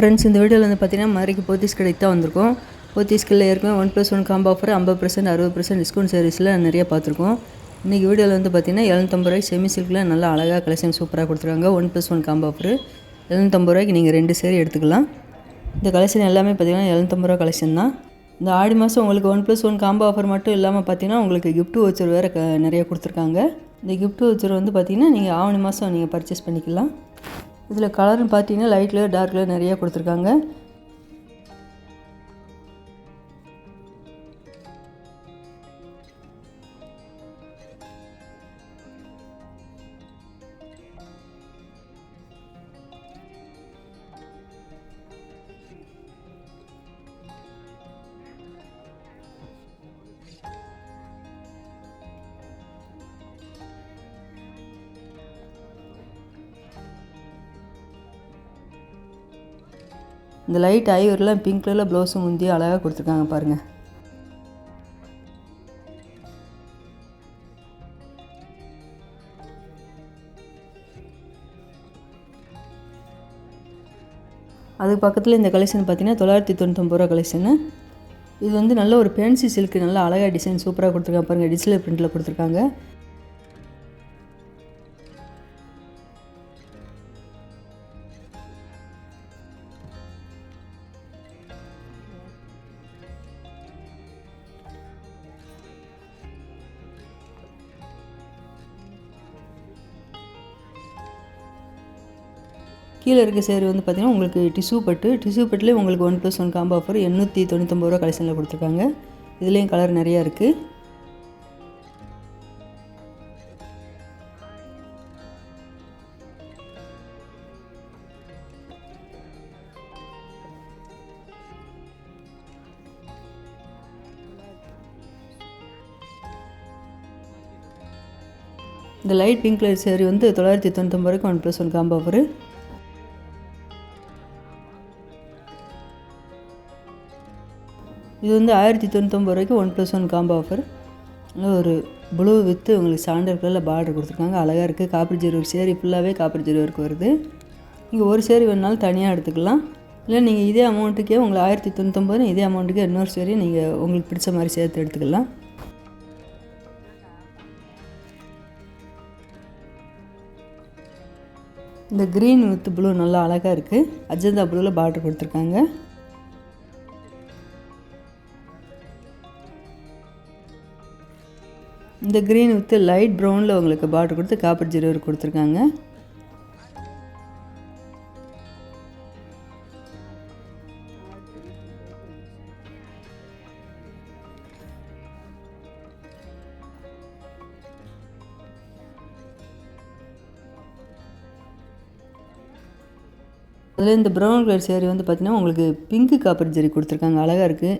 Friends இந்த வீடியோவில் வந்து பார்த்தீங்கன்னா மதுரைக்கு போத்தீஸ் கடைக்கு தான் வந்திருக்கோம். போத்தீஸ்களில் ஏற்கனவே one plus one combo offer ஐம்பது பர்சன்ட் அறுபது பர்சன்ட் டிஸ்கவுண்ட் சர்வீஸில் நிறைய பார்த்துருக்கோம் இன்றைக்கி வீடியோவில் வந்து பார்த்தீங்கன்னா எழுநூத்தம்பது ரூபாய்க்கு செமி சில்கில் நல்லா அழகாக கலெக்ஷன் சூப்பராக கொடுத்துருக்காங்க. One plus one combo offer எழுநூத்தம்பது ரூபாய்க்கு நீங்கள் ரெண்டு சேரி எடுத்துக்கலாம். இந்த கலெக்ஷன் எல்லாமே பார்த்தீங்கன்னா எழுநூத்தம்பது ரூபா கலெக்ஷன் தான். இந்த ஆடி மாதம் உங்களுக்கு one plus one combo offer மட்டும் இல்லாமல் பார்த்தீங்கன்னா உங்களுக்கு கிஃப்ட் வச்சர் வேறு க நிறைய கொடுத்துருக்காங்க. இந்த கிஃப்ட் வச்சர் வந்து பார்த்தீங்கன்னா நீங்கள் ஆவணி மாதம் நீங்கள் பர்ச்சேஸ் பண்ணிக்கலாம். இதில் கலர்னு பார்த்தீங்கன்னா லைட் கலர் டார்க் கலர் நிறையா கொடுத்துருக்காங்க. இந்த லைட் ஐவரில் பிங்க் கலரில் ப்ளவுஸும் முந்தி அழகாக கொடுத்துருக்காங்க பாருங்கள் அதுக்கு பக்கத்தில் இந்த கலெக்ஷன் பார்த்தீங்கன்னா தொள்ளாயிரத்தி தொண்ணூத்தொம்பது ரூபா கலெக்ஷனு இது வந்து நல்ல ஒரு ஃபேன்சி சில்க்கு நல்ல அழகாக டிசைன் சூப்பராக கொடுத்துருக்காங்க பாருங்கள் டிஜிட்டல் பிரிண்டில் கொடுத்துருக்காங்க. கீழே இருக்க சேர் வந்து பார்த்தீங்கன்னா உங்களுக்கு டிஷ்யூ பட்டு டிஷ்யூ பட்டுலேயே உங்களுக்கு one plus one combo offer எண்ணூற்றி தொண்ணூத்தொம்பது ரூபா கலெக்ஷனில் கொடுத்துருக்காங்க. இதுலேயும் கலர் நிறையா இருக்குது இந்த லைட் பிங்க் கலர் சேரீ வந்து தொள்ளாயிரத்தி தொண்ணூத்தொம்பது ரூபாய்க்கு one plus one combo offer இது வந்து ஆயிரத்தி தொண்ணூத்தொம்பது ரூபாய்க்கு one plus one combo offer ஒரு ப்ளூ வித்து உங்களுக்கு சாண்டல் கலரில் பார்டர் கொடுத்துருக்காங்க. அழகாக இருக்குது காப்பர் ஜெரி ஒரு சேரி ஃபுல்லாகவே காப்பர் ஜெரி ஒர்க் வருது. நீங்கள் ஒரு சேரி வேணுனாலும் தனியாக எடுத்துக்கலாம். இல்லை நீங்கள் இதே அமௌண்ட்டுக்கே உங்களை ஆயிரத்தி தொண்ணூத்தொம்பது இதே அமௌண்ட்டுக்கே இன்னொரு சேரி நீங்கள் உங்களுக்கு பிடிச்ச மாதிரி சேர்த்து எடுத்துக்கலாம். இந்த க்ரீன் வித் ப்ளூ நல்லா அழகாக இருக்குது அஜந்தா ப்ளூவில் பார்டர் கொடுத்துருக்காங்க. இந்த க்ரீன் வித்து லைட் ப்ரௌனில் உங்களுக்கு பார்டர் கொடுத்து காப்பர் ஜீரோ கொடுத்துருக்காங்க. அதில் இந்த ப்ரௌன் கலர் சேரீ வந்து பார்த்திங்கன்னா உங்களுக்கு பிங்க்கு காப்பர் ஜெரி கொடுத்துருக்காங்க. அழகாக இருக்குது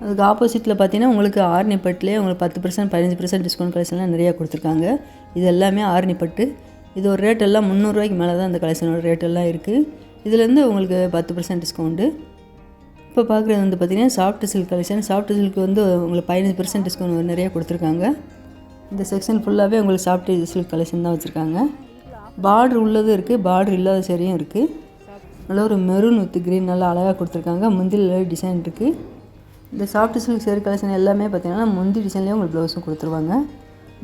அதுக்கு ஆப்போசிட்டில் பார்த்தீங்கன்னா உங்களுக்கு ஆர்னி பட்டுலேயே உங்களுக்கு பத்து பர்சன்ட் பதினஞ்சு பர்சன்ட் டிஸ்கவுண்ட் கலெக்ஷன்லாம் நிறையா கொடுத்துருக்காங்க. இது எல்லாமே ஆர்னி பட்டு இது ஒரு ரேட் எல்லாம் முந்நூறுரூவாய்க்கு மேலே தான் அந்த கலெக்ஷனோட ரேட் எல்லாம் இருக்குது இதுலேருந்து உங்களுக்கு பத்து பர்சன்ட் டிஸ்கவுண்ட்டு இப்போ பார்க்குறது வந்து பார்த்திங்கன்னா soft silk collection soft silk வந்து உங்களுக்கு பதினஞ்சு பர்சன்ட் டிஸ்கவுண்ட் நிறையா கொடுத்துருக்காங்க. இந்த செக்ஷன் ஃபுல்லாகவே உங்களுக்கு சாஃப்ட் சில்க் கலெக்ஷன் தான் வச்சுருக்காங்க. பார்டர் உள்ளதும் இருக்குது பார்டர் இல்லாத சரியும் இருக்குது நல்ல ஒரு மெரூன் வித் க்ரீன் நல்லா அழகாக கொடுத்துருக்காங்க. முந்தில் டிசைன் இருக்குது இந்த சாஃப்ட் சில்க் சேர் கலெக்ஷன் எல்லாமே பார்த்தீங்கன்னா முந்தி டிசைன்லேயே உங்களுக்கு ப்ளவுஸும் கொடுத்துருவாங்க.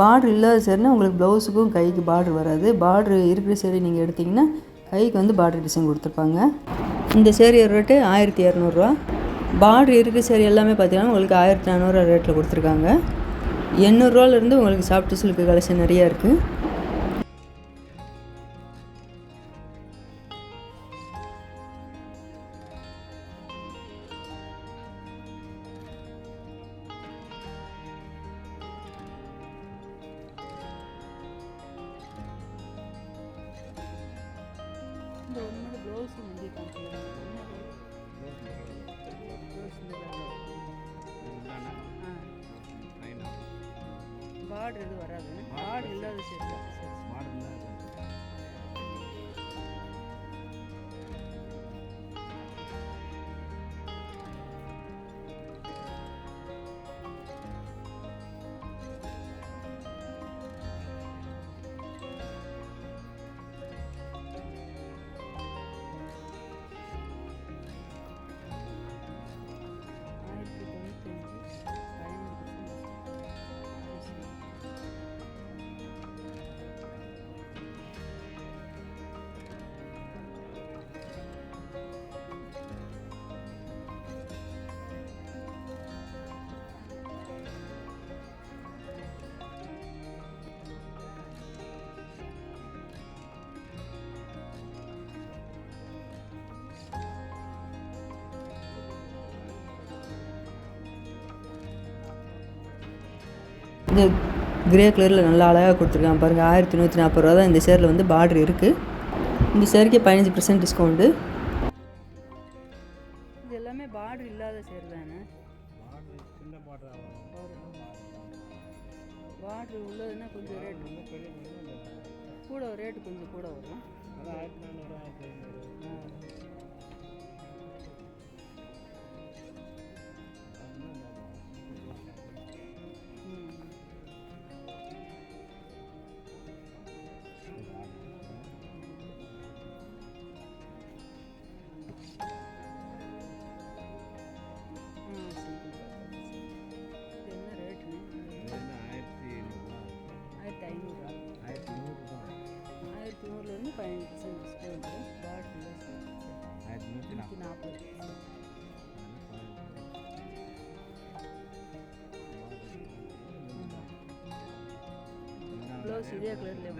பார்டர் இல்லாத சேரீனா உங்களுக்கு ப்ளவுஸுக்கும் கைக்கு பார்டர் வராது. பார்டர் இருக்கிற சேரீ நீங்கள் எடுத்திங்கன்னா கைக்கு வந்து பார்டர் டிசைன் கொடுத்துருப்பாங்க. இந்த சேரீ ரேட்டு ஆயிரத்தி இரநூறுவா பார்டர் இருக்கிற சேரீ எல்லாமே பார்த்தீங்கன்னா உங்களுக்கு ஆயிரத்தி நானூறுரூவா ரேட்டில் கொடுத்துருக்காங்க. எண்ணூறுரூவாலேருந்து உங்களுக்கு சாஃப்ட் சில்க் கலெக்ஷன் நிறையா இருக்குது இந்த ஒன்னோட ப்ளவுஸ் வந்து காமிக்கலாம் பார்டர் எதுவும் வராது. பார்டர் இல்லாத ஷர்ட் இந்த கிரே கலரில் நல்லா அழகாக கொடுத்துருக்காங்க பாருங்கள் ஆயிரத்தி நூற்றி நாற்பது ரூபா தான் இந்த சேரில் வந்து பார்டர் இருக்குது இந்த சேருக்கே பதினஞ்சு பர்சன்ட் டிஸ்கவுண்ட்டு இது எல்லாமே பார்டர் இல்லாத சேர் தானே? பார்டர் உள்ளதுன்னா கொஞ்சம் ரேட் கூட ரேட்டு கொஞ்சம் கூட வரும். ஆயிரத்தி ஐநூறுரூவா ஆயிரத்தி நூறுலேருந்து பதினஞ்சு பர்சன்ட் டிஸ்கவுண்ட்டு பாட்டில் நூற்றி நாற்பது ப்ளவுஸ் இதே கலர்லேயே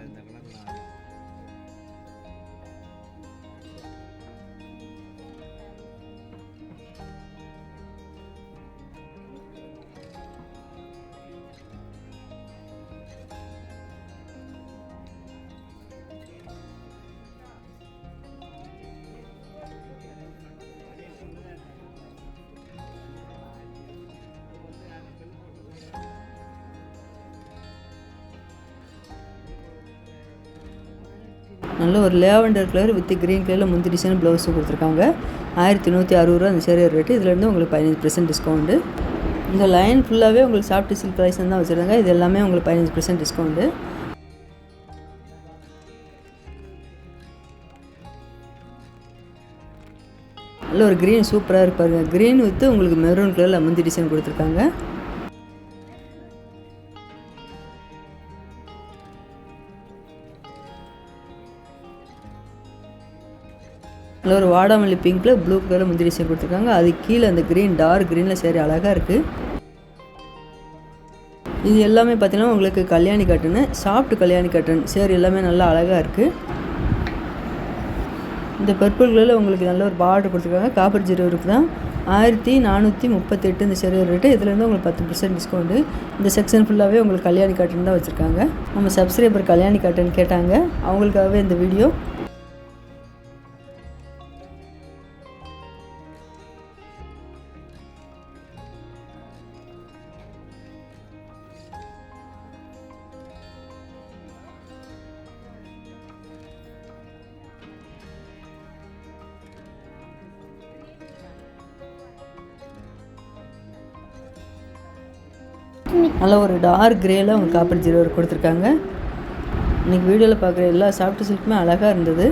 நல்ல ஒரு லேவண்டர் கலர் வித் க்ரீன் கலரில் முந்தி டிசைன் ப்ளவுஸும் கொடுத்துருக்காங்க. ஆயிரத்தி நூற்றி அறுபது ரூபா அந்த சேரீ ரேட்டு இதுலேருந்து உங்களுக்கு பதினஞ்சு பர்சன்ட் டிஸ்கவுண்ட்டு இந்த லைன் ஃபுல்லாகவே உங்களுக்கு சாஃப்ட் சில்க் ப்ரைஸ் தான் வச்சுருந்தாங்க இது எல்லாமே உங்களுக்கு பதினஞ்சு பர்சன்ட் டிஸ்கவுண்ட்டு நல்ல ஒரு க்ரீன் சூப்பராக இருப்பாருங்க க்ரீன் வித்து உங்களுக்கு மெரூன் கலரில் முந்தி டிசைன் கொடுத்துருக்காங்க. நல்ல ஒரு வாடாமல்லி பிங்க்கில் ப்ளூ கலரில் முந்திரி டிசைன் கொடுத்துருக்காங்க. அது கீழே அந்த க்ரீன் டார்க் க்ரீனில் சேரி அழகாக இருக்குது இது எல்லாமே பார்த்தீங்கன்னா உங்களுக்கு கல்யாணி கட்டனு சாஃப்ட் கல்யாணி காட்டன் சேர் எல்லாமே நல்லா அழகாக இருக்குது இந்த பர்பிள் கலரில் உங்களுக்கு நல்ல ஒரு பார்டர் கொடுத்துருக்காங்க. காப்பர் ஜீரோ இருக்குது தான். ஆயிரத்தி நானூற்றி முப்பத்தெட்டு இந்த சேரீ ரேட்டு இதுலேருந்து உங்களுக்கு பத்து பர்சன்ட் டிஸ்கவுண்ட்டு இந்த செக்ஷன் ஃபுல்லாகவே உங்களுக்கு கல்யாணி காட்டன் தான் வச்சுருக்காங்க. நம்ம சப்ஸ்கிரைபர் கல்யாணி காட்டன் கேட்டாங்க. அவங்களுக்காகவே இந்த வீடியோ நல்ல ஒரு டார்க் கிரேல அவங்க காப்பர் ஜீரோ கொடுத்துருக்காங்க. இன்றைக்கி வீடியோவில் பார்க்குற எல்லா சாஃப்ட் சில்க்குமே அழகாக இருந்தது.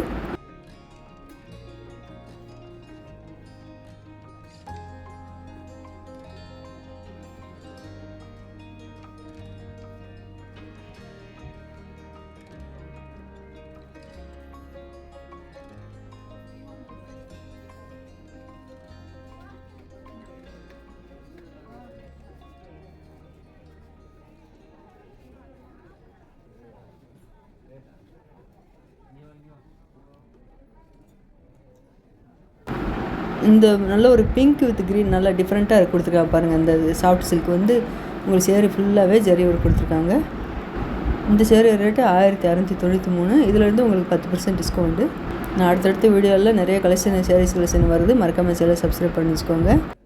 இந்த நல்ல ஒரு பிங்க் வித் க்ரீன் நல்லா டிஃப்ரெண்ட்டாக கொடுத்துருக்காங்க பாருங்கள் இந்த சாஃப்ட் சில்க் வந்து உங்களுக்கு சேரீ ஃபுல்லாகவே ஜரி ஒரு கொடுத்துருக்காங்க. இந்த சேரீ ரேட்டு ஆயிரத்தி அறநூற்றி தொண்ணூற்றி மூணு. இதுலேருந்து உங்களுக்கு பத்து பர்சன்ட் டிஸ்கவுண்ட்டு நான் அடுத்தடுத்த வீடியோவில் நிறைய கலெக்ஷன் சேரீஸ் கலெக்ஷன் வருது. மறக்காமல் சேலை சப்ஸ்கிரைப் பண்ணி வச்சுக்கோங்க